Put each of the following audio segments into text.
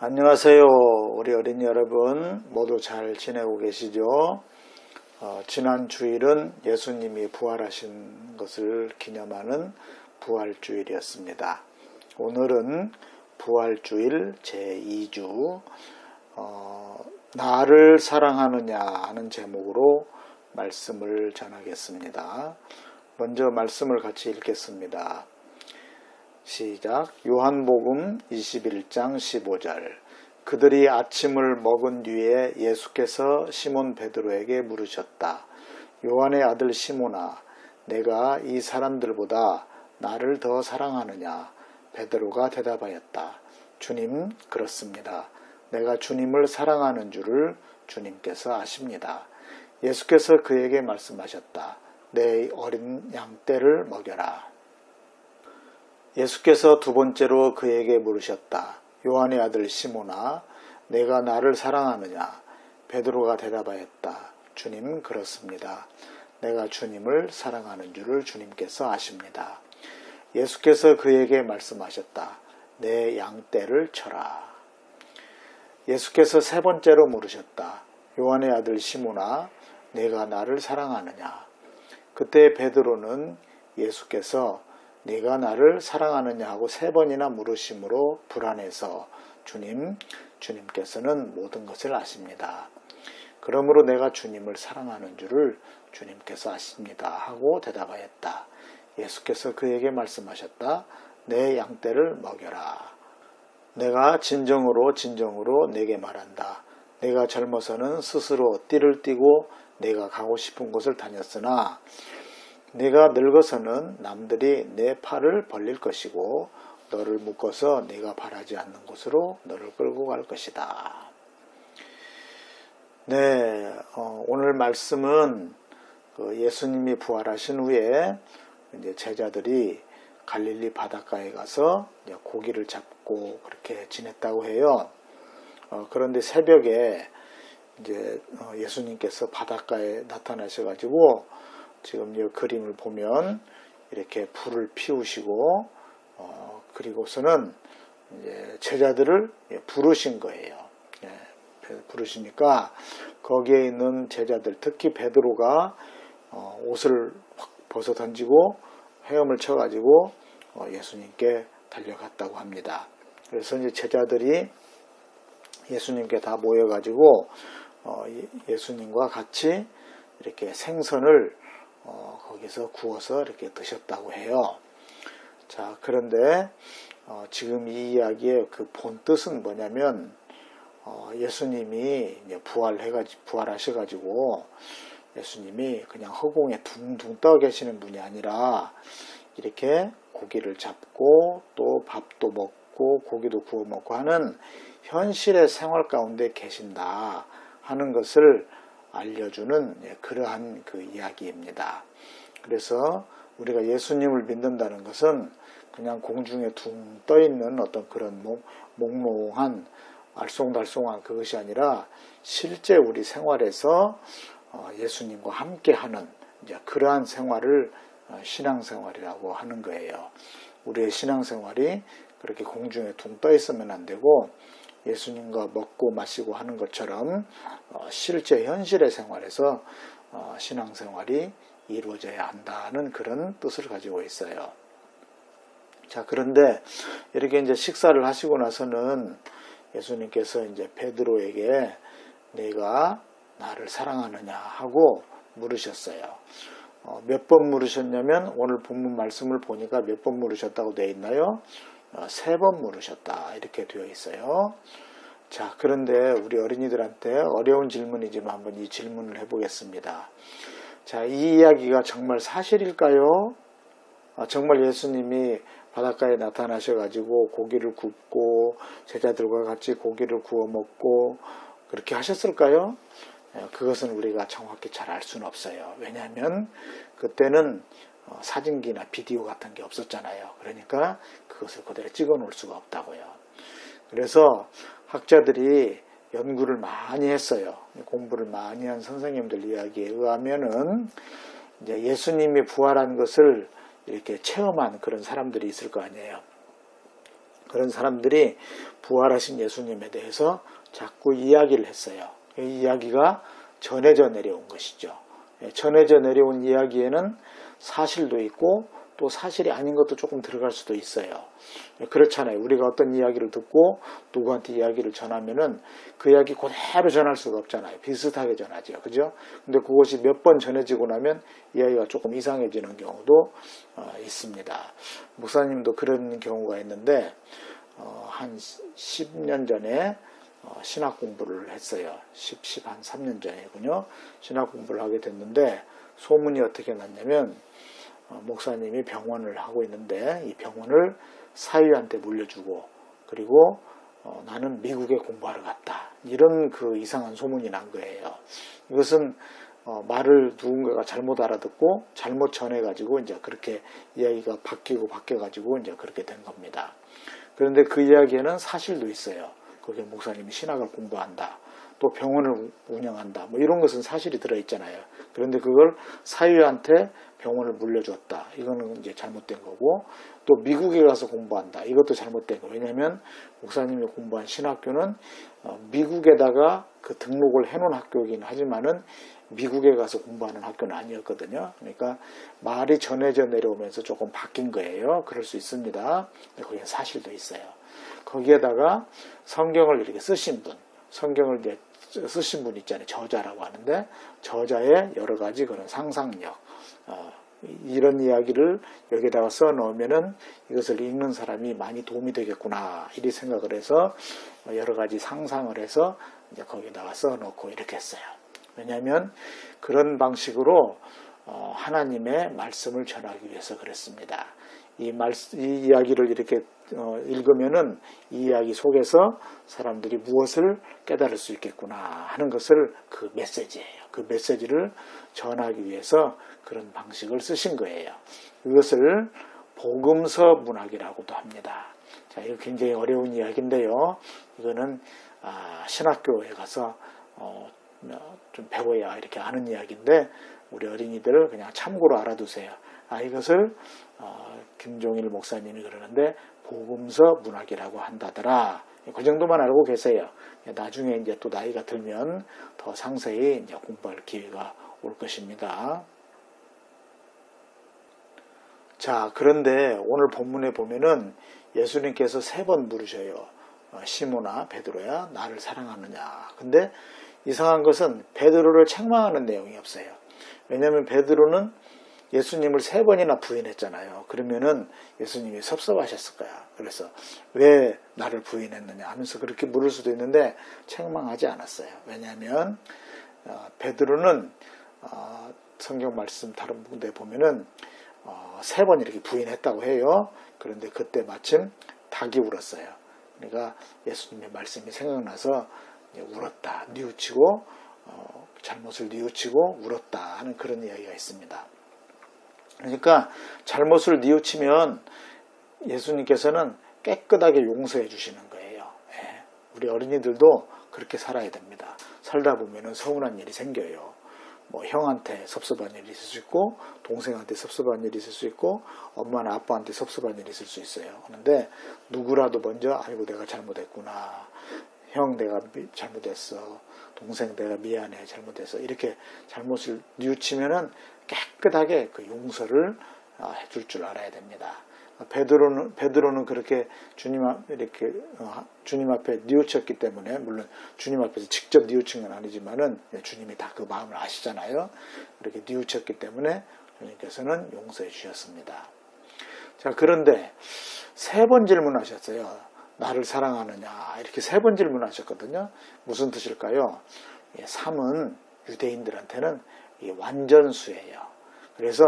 안녕하세요. 우리 어린이 여러분 모두 잘 지내고 계시죠? 어, 지난 주일은 예수님이 부활하신 것을 기념하는 부활주일이었습니다. 오늘은 부활주일 제2주 어, 나를 사랑하느냐 하는 제목으로 말씀을 전하겠습니다. 먼저 말씀을 같이 읽겠습니다. 시작. 요한복음 21장 15절. 그들이 아침을 먹은 뒤에 예수께서 시몬 베드로에게 물으셨다. 요한의 아들 시몬아, 내가 이 사람들보다 나를 더 사랑하느냐? 베드로가 대답하였다. 주님, 그렇습니다. 내가 주님을 사랑하는 줄을 주님께서 아십니다. 예수께서 그에게 말씀하셨다. 내 어린 양 떼를 먹여라. 예수께서 두 번째로 그에게 물으셨다. 요한의 아들 시모나, 내가 나를 사랑하느냐? 베드로가 대답하였다. 주님, 그렇습니다. 내가 주님을 사랑하는 줄을 주님께서 아십니다. 예수께서 그에게 말씀하셨다. 내 양떼를 쳐라. 예수께서 세 번째로 물으셨다. 요한의 아들 시모나, 내가 나를 사랑하느냐? 그때 베드로는 예수께서 네가 나를 사랑하느냐 하고 세 번이나 물으심으로 불안해서 주님, 주님께서는 모든 것을 아십니다. 그러므로 내가 주님을 사랑하는 줄을 주님께서 아십니다. 하고 대답하였다. 예수께서 그에게 말씀하셨다. 내 양떼를 먹여라. 내가 진정으로 진정으로 내게 말한다. 내가 젊어서는 스스로 띠를 띠고 내가 가고 싶은 곳을 다녔으나 내가 늙어서는 남들이 내 팔을 벌릴 것이고 너를 묶어서 내가 바라지 않는 곳으로 너를 끌고 갈 것이다. 네, 어, 오늘 말씀은 그 예수님이 부활하신 후에 이제 제자들이 갈릴리 바닷가에 가서 고기를 잡고 그렇게 지냈다고 해요. 어, 그런데 새벽에 이제 어, 예수님께서 바닷가에 나타나셔가지고 지금 이 그림을 보면 이렇게 불을 피우시고 어, 그리고서는 이제 제자들을 부르신 거예요. 예, 부르시니까 거기에 있는 제자들 특히 베드로가 어, 옷을 확 벗어 던지고 헤엄을 쳐가지고 어, 예수님께 달려갔다고 합니다. 그래서 이제 제자들이 예수님께 다 모여가지고 어, 예수님과 같이 이렇게 생선을 어, 거기서 구워서 이렇게 드셨다고 해요. 자, 그런데 어, 지금 이 이야기의 그 본 뜻은 뭐냐면 어, 예수님이 부활해가지고 부활하셔가지고 예수님이 그냥 허공에 둥둥 떠 계시는 분이 아니라 이렇게 고기를 잡고 또 밥도 먹고 고기도 구워 먹고 하는 현실의 생활 가운데 계신다 하는 것을 알려주는 예, 그러한 그 이야기입니다. 그래서 우리가 예수님을 믿는다는 것은 그냥 공중에 둥 떠 있는 어떤 그런 몽롱한 알쏭달쏭한 그것이 아니라 실제 우리 생활에서 어, 예수님과 함께하는 그러한 생활을 어, 신앙생활이라고 하는 거예요. 우리의 신앙생활이 그렇게 공중에 둥 떠 있으면 안 되고 예수님과 먹고 마시고 하는 것처럼 어, 실제 현실의 생활에서 어, 신앙생활이 이루어져야 한다는 그런 뜻을 가지고 있어요. 자, 그런데 이렇게 이제 식사를 하시고 나서는 예수님께서 이제 베드로에게 내가 나를 사랑하느냐 하고 물으셨어요. 어, 몇번 물으셨냐면 오늘 본문 말씀을 보니까 몇 번 물으셨다고 되어 있나요? 어, 세번 물으셨다 이렇게 되어 있어요. 자 그런데 우리 어린이들한테 어려운 질문이지만 한번 이 질문을 해보겠습니다. 자 이 이야기가 정말 사실일까요? 아, 정말 예수님이 바닷가에 나타나셔가지고 고기를 굽고 제자들과 같이 고기를 구워 먹고 그렇게 하셨을까요? 예, 그것은 우리가 정확히 잘 알 수는 없어요. 왜냐하면 그때는 어, 사진기나 비디오 같은 게 없었잖아요. 그러니까 그것을 그대로 찍어 놓을 수가 없다고요. 그래서 학자들이 연구를 많이 했어요. 공부를 많이 한 선생님들 이야기에 의하면은 이제 예수님이 부활한 것을 이렇게 체험한 그런 사람들이 있을 거 아니에요. 그런 사람들이 부활하신 예수님에 대해서 자꾸 이야기를 했어요. 이 이야기가 전해져 내려온 것이죠. 예, 전해져 내려온 이야기에는 사실도 있고 또 사실이 아닌 것도 조금 들어갈 수도 있어요. 예, 그렇잖아요. 우리가 어떤 이야기를 듣고 누구한테 이야기를 전하면은 그 이야기 그대로 전할 수가 없잖아요. 비슷하게 전하죠. 그죠? 근데 그것이 몇 번 전해지고 나면 이야기가 조금 이상해지는 경우도 어, 있습니다. 목사님도 그런 경우가 있는데 어, 한 10년 전에 어, 신학 공부를 했어요. 10, 10, 한 3년 전이군요. 신학 공부를 하게 됐는데 소문이 어떻게 났냐면 어, 목사님이 병원을 하고 있는데 이 병원을 사위한테 물려주고 그리고 어, 나는 미국에 공부하러 갔다. 이런 그 이상한 소문이 난 거예요. 이것은 어, 말을 누군가가 잘못 알아듣고 잘못 전해가지고 이제 그렇게 이야기가 바뀌고 바뀌어가지고 이제 그렇게 된 겁니다. 그런데 그 이야기에는 사실도 있어요. 거기에 목사님이 신학을 공부한다. 또 병원을 운영한다. 뭐 이런 것은 사실이 들어있잖아요. 그런데 그걸 사유한테 병원을 물려줬다. 이거는 이제 잘못된 거고 또 미국에 가서 공부한다. 이것도 잘못된 거. 왜냐하면 목사님이 공부한 신학교는 어, 미국에다가 그 등록을 해놓은 학교이긴 하지만은 미국에 가서 공부하는 학교는 아니었거든요. 그러니까 말이 전해져 내려오면서 조금 바뀐 거예요. 그럴 수 있습니다. 거기에 사실도 있어요. 거기에다가 성경을 이렇게 쓰신 분, 성경을 이제 쓰신 분 있잖아요. 저자라고 하는데 저자의 여러 가지 그런 상상력 어, 이런 이야기를 여기다가 써 놓으면은 이것을 읽는 사람이 많이 도움이 되겠구나 이리 생각을 해서 여러 가지 상상을 해서 이제 거기다가 써 놓고 이렇게 했어요. 왜냐하면 그런 방식으로 어, 하나님의 말씀을 전하기 위해서 그랬습니다. 이, 말, 이 이야기를 이렇게 어, 읽으면은 이 이야기 속에서 사람들이 무엇을 깨달을 수 있겠구나 하는 것을 그 메시지예요. 그 메시지를 전하기 위해서 그런 방식을 쓰신 거예요. 이것을 복음서 문학이라고도 합니다. 자, 이거 굉장히 어려운 이야기인데요. 이거는 아, 신학교에 가서 어, 좀 배워야 이렇게 아는 이야기인데 우리 어린이들을 그냥 참고로 알아두세요. 아, 이것을 어, 김종일 목사님이 그러는데 복음서 문학이라고 한다더라. 그 정도만 알고 계세요. 나중에 이제 또 나이가 들면 더 상세히 공부할 기회가 올 것입니다. 자, 그런데 오늘 본문에 보면은 예수님께서 세 번 물으셔요. 어, 시모나 베드로야 나를 사랑하느냐. 근데 이상한 것은 베드로를 책망하는 내용이 없어요. 왜냐하면 베드로는 예수님을 세 번이나 부인했잖아요. 그러면은 예수님이 섭섭하셨을 거야. 그래서 왜 나를 부인했느냐 하면서 그렇게 물을 수도 있는데 책망하지 않았어요. 왜냐하면 어, 베드로는 어, 성경 말씀 다른 분데 보면은 어, 세 번 이렇게 부인했다고 해요. 그런데 그때 마침 닭이 울었어요. 그러니까 예수님의 말씀이 생각나서 울었다, 뉘우치고 어, 잘못을 뉘우치고 울었다 하는 그런 이야기가 있습니다. 그러니까 잘못을 뉘우치면 예수님께서는 깨끗하게 용서해 주시는 거예요. 예. 우리 어린이들도 그렇게 살아야 됩니다. 살다 보면 서운한 일이 생겨요. 뭐 형한테 섭섭한 일이 있을 수 있고 동생한테 섭섭한 일이 있을 수 있고 엄마나 아빠한테 섭섭한 일이 있을 수 있어요. 그런데 누구라도 먼저 아이고 내가 잘못했구나. 형 내가 잘못했어. 동생 내가 미안해 잘못했어. 이렇게 잘못을 뉘우치면은 깨끗하게 그 용서를 아, 해줄 줄 알아야 됩니다. 베드로는 베드로는 그렇게 주님 앞 이렇게 어, 주님 앞에 뉘우쳤기 때문에 물론 주님 앞에서 직접 뉘우친 건 아니지만은 주님이 다 그 마음을 아시잖아요. 이렇게 뉘우쳤기 때문에 주님께서는 용서해 주셨습니다. 자 그런데 세 번 질문하셨어요. 나를 사랑하느냐 이렇게 세 번 질문하셨거든요. 무슨 뜻일까요? 3은 유대인들한테는 완전수예요. 그래서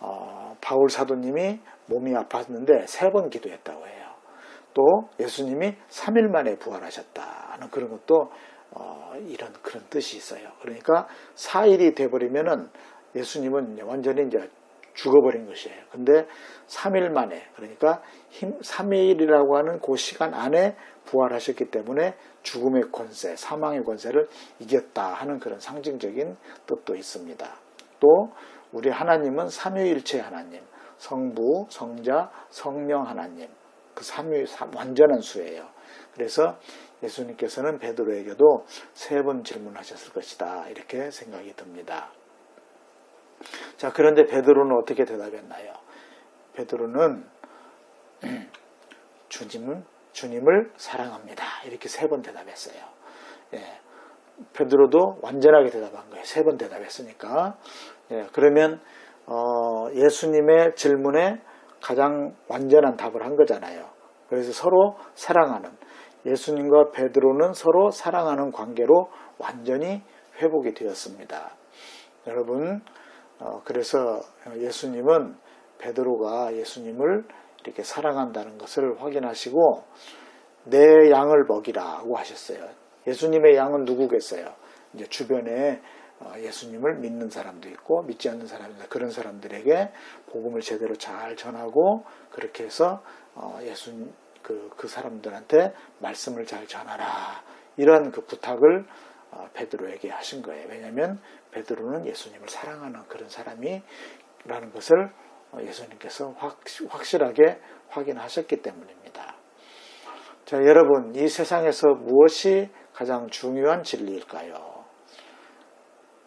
어, 바울 사도님이 몸이 아팠는데 세 번 기도했다고 해요. 또 예수님이 3일 만에 부활하셨다는 그런 것도 어, 이런 그런 뜻이 있어요. 그러니까 4일이 돼버리면은 예수님은 완전히 이제 죽어버린 것이에요. 근데 3일 만에 그러니까 3일이라고 하는 그 시간 안에 부활하셨기 때문에 죽음의 권세, 사망의 권세를 이겼다 하는 그런 상징적인 뜻도 있습니다. 또 우리 하나님은 삼위일체 하나님, 성부, 성자, 성령 하나님. 그 삼위 삼- 완전한 수예요. 그래서 예수님께서는 베드로에게도 세 번 질문하셨을 것이다. 이렇게 생각이 듭니다. 자, 그런데 베드로는 어떻게 대답했나요? 베드로는 주님은 주님을 사랑합니다. 이렇게 세 번 대답했어요. 예. 베드로도 완전하게 대답한 거예요. 세 번 대답했으니까. 예, 그러면 어, 예수님의 질문에 가장 완전한 답을 한 거잖아요. 그래서 서로 사랑하는 예수님과 베드로는 서로 사랑하는 관계로 완전히 회복이 되었습니다. 여러분, 어, 그래서 예수님은 베드로가 예수님을 이렇게 사랑한다는 것을 확인하시고 내 양을 먹이라고 하셨어요. 예수님의 양은 누구겠어요? 이제 주변에 어, 예수님을 믿는 사람도 있고 믿지 않는 사람도 그런 사람들에게 복음을 제대로 잘 전하고 그렇게 해서 어, 예수 그, 그 사람들한테 말씀을 잘 전하라 이런 그 부탁을 어, 베드로에게 하신 거예요. 왜냐하면 베드로는 예수님을 사랑하는 그런 사람이라는 것을 어, 예수님께서 확, 확실하게 확인하셨기 때문입니다. 자, 여러분, 이 세상에서 무엇이 가장 중요한 진리일까요?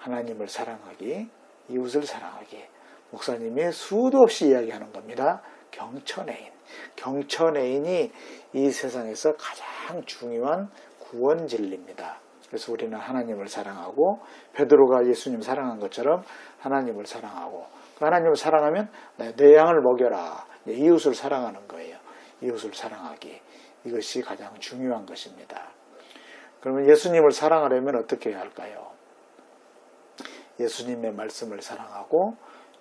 하나님을 사랑하기, 이웃을 사랑하기. 목사님이 수도 없이 이야기하는 겁니다. 경천애인. 경천애인이 이 세상에서 가장 중요한 구원 진리입니다. 그래서 우리는 하나님을 사랑하고 베드로가 예수님 사랑한 것처럼 하나님을 사랑하고 그 하나님을 사랑하면 내 양을 먹여라. 이웃을 사랑하는 거예요. 이웃을 사랑하기. 이것이 가장 중요한 것입니다. 그러면 예수님을 사랑하려면 어떻게 해야 할까요? 예수님의 말씀을 사랑하고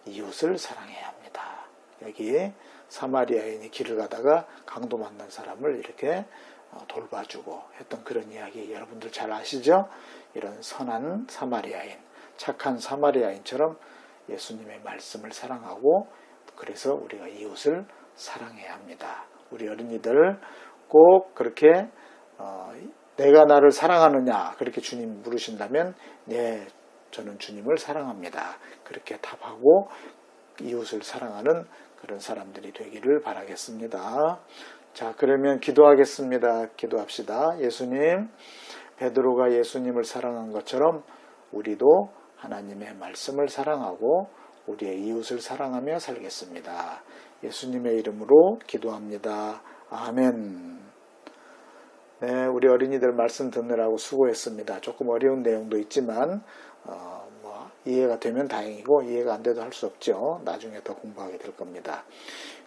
이웃을 사랑해야 합니다. 여기 사마리아인이 길을 가다가 강도 만난 사람을 이렇게 어, 돌봐주고 했던 그런 이야기 여러분들 잘 아시죠? 이런 선한 사마리아인, 착한 사마리아인처럼 예수님의 말씀을 사랑하고 그래서 우리가 이웃을 사랑해야 합니다. 우리 어린이들 꼭 그렇게 어, 내가 나를 사랑하느냐 그렇게 주님 물으신다면 네 저는 주님을 사랑합니다. 그렇게 답하고 이웃을 사랑하는 그런 사람들이 되기를 바라겠습니다. 자, 그러면 기도하겠습니다. 기도합시다. 예수님, 베드로가 예수님을 사랑한 것처럼 우리도 하나님의 말씀을 사랑하고 우리의 이웃을 사랑하며 살겠습니다. 예수님의 이름으로 기도합니다. 아멘. 네, 우리 어린이들 말씀 듣느라고 수고했습니다. 조금 어려운 내용도 있지만 어, 뭐 이해가 되면 다행이고 이해가 안 돼도 할 수 없죠. 나중에 더 공부하게 될 겁니다.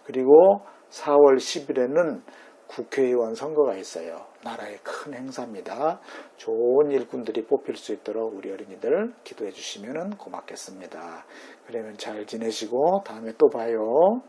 그리고 4월 10일에는 국회의원 선거가 있어요. 나라의 큰 행사입니다. 좋은 일꾼들이 뽑힐 수 있도록 우리 어린이들 기도해 주시면 고맙겠습니다. 그러면 잘 지내시고 다음에 또 봐요.